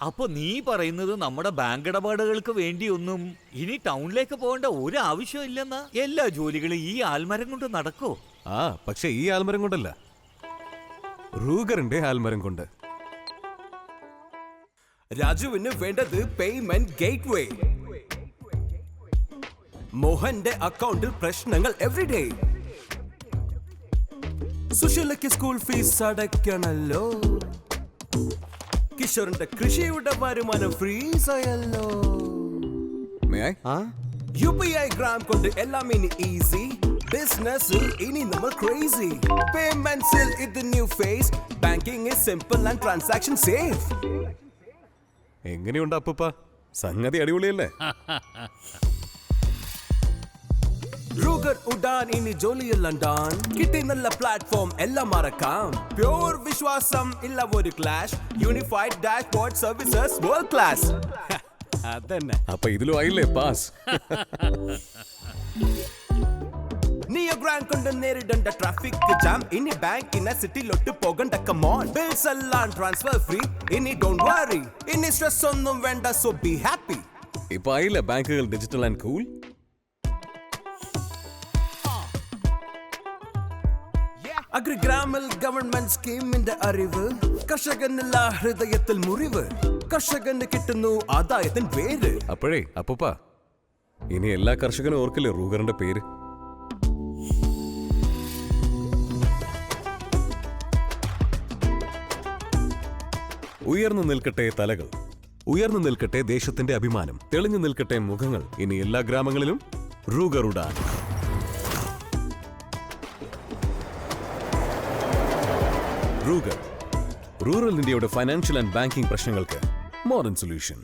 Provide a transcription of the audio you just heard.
അപ്പൊ നീ പറയുന്നത് നമ്മുടെ ബാങ്ക് ഇടപാടുകൾക്ക് വേണ്ടിയൊന്നും ഇനി ടൗണിലേക്ക് പോകേണ്ട ഒരു ആവശ്യമില്ലെന്നാ എല്ലാ ജോലികളും ഈ ആൽമരം കൊണ്ട് നടക്കോ? ആ പക്ഷെ ഈ ആൽമരം കൊണ്ടല്ല. റൂഗറിന്റെ ആൽമരം കൊണ്ട്. രാജുവിന് വേണ്ടത് പേയ്മെന്റ് ഗേറ്റ് വേ മോഹന്റെ അക്കൗണ്ടിൽ പ്രശ്നങ്ങൾ എവറിഡേ സുശീലയ്ക്ക് സ്കൂൾ ഫീസ് അടയ്ക്കണല്ലോ. കിഷോറിന്റെ കൃഷിയുടെ വരുമാനം ഫ്രീസ് ആയല്ലോ യു പി ഐ ഗ്രാം കൊണ്ട് എല്ലാം ഇനി ഈസി ബിസിനസ്സിൽ ഇനി നമ്മൾ ക്രേസി പേയ്മെന്റ്സിൽ ഇത് new face banking is simple and transaction safe എങ്ങനെയുണ്ട് അപ്പൂപ്പ? സംഗതി അടിപൊളിയല്ലേ? ഉഡാൻ ഇനി ജോലിയെല്ലാം ഡാൻ കിട്ടി നല്ല പ്ലാറ്റ്ഫോം എല്ലാം മറക്കാം. പ്യൂർ വിശ്വാസം ഇല്ല ഒരു clash unified dash board services world class അതന്നെ. അപ്പൊ ഇതിലും ആയില്ലേ? പാസ് നിയോ ഗ്രാൻഡ് കൊണ്ട് നേരിടേണ്ട ട്രാഫിക് ജാം ഇനി ബാങ്കിനെ സിറ്റിയിലോട്ട് പോകണ്ട കമോൺ ബിൽസ് എല്ലാം ട്രാൻസ്ഫർ ഫ്രീ ഇനി ഡോണ്ട് വറി ഇനി സ്ട്രെസ് ഒന്നും വേണ്ട സോ ബി ഹാപ്പി ഇപ്പൊ ആയില്ലേ? ബാങ്കുകൾ ഡിജിറ്റൽ ആൻഡ് കൂൾ അഗ്രിഗ്രാമിൽ ഗവൺമെന്റ് സ്കീമിന്റെ അറിവ് കർഷകനില്ല ഹൃദയത്തിൽ മുറിവ് കർഷകന് കിട്ടുന്നു ആദായത്തിൻ പേര്. അപ്പോഴേ അപ്പൂപ്പ ഇനി എല്ലാ കർഷകനും ഓർക്കില്ലേ റൂഗറിന്റെ പേര്? ഉയർന്നു നിൽക്കട്ടെ തലകൾ ഉയർന്നു നിൽക്കട്ടെ ദേശത്തിന്റെ അഭിമാനം തെളിഞ്ഞു നിൽക്കട്ടെ മുഖങ്ങൾ. ഇനി എല്ലാ ഗ്രാമങ്ങളിലും റൂഗർ റൂഗർ റൂറൽ ഇന്ത്യയുടെ ഫൈനാൻഷ്യൽ ആൻഡ് ബാങ്കിംഗ് പ്രശ്നങ്ങൾക്ക് മോഡേൺ സൊല്യൂഷൻ